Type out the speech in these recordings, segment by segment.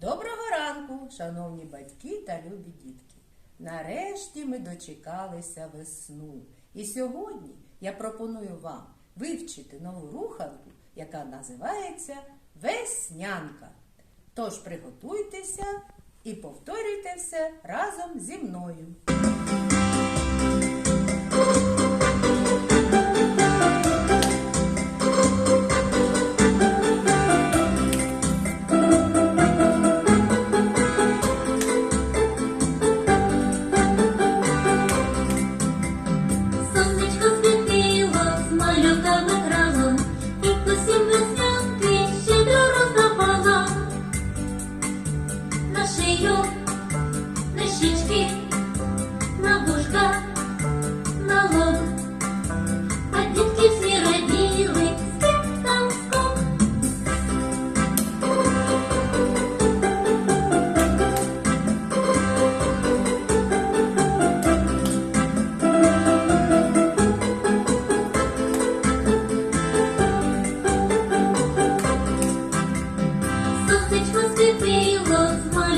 Доброго ранку, шановні батьки та любі дітки. Нарешті ми дочекалися весну. І сьогодні я пропоную вам вивчити нову руханку, яка називається Веснянка. Тож приготуйтеся і повторюйте все разом зі мною.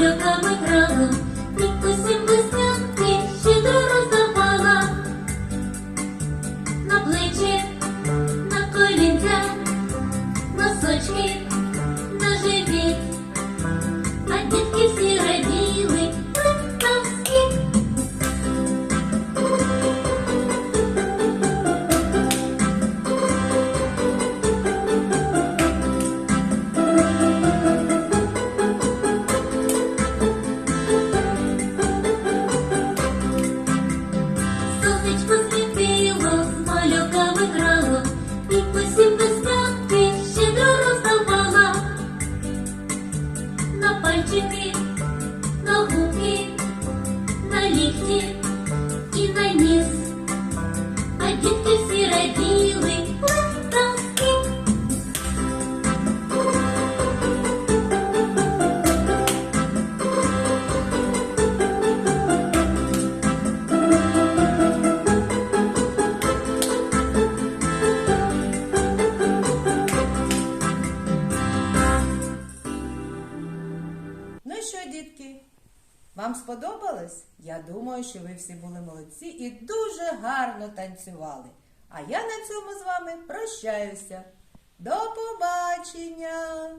Малюками грало, і усім Що, дітки, вам сподобалось? Я думаю, що ви всі були молодці і дуже гарно танцювали. А я на цьому з вами прощаюся. До побачення!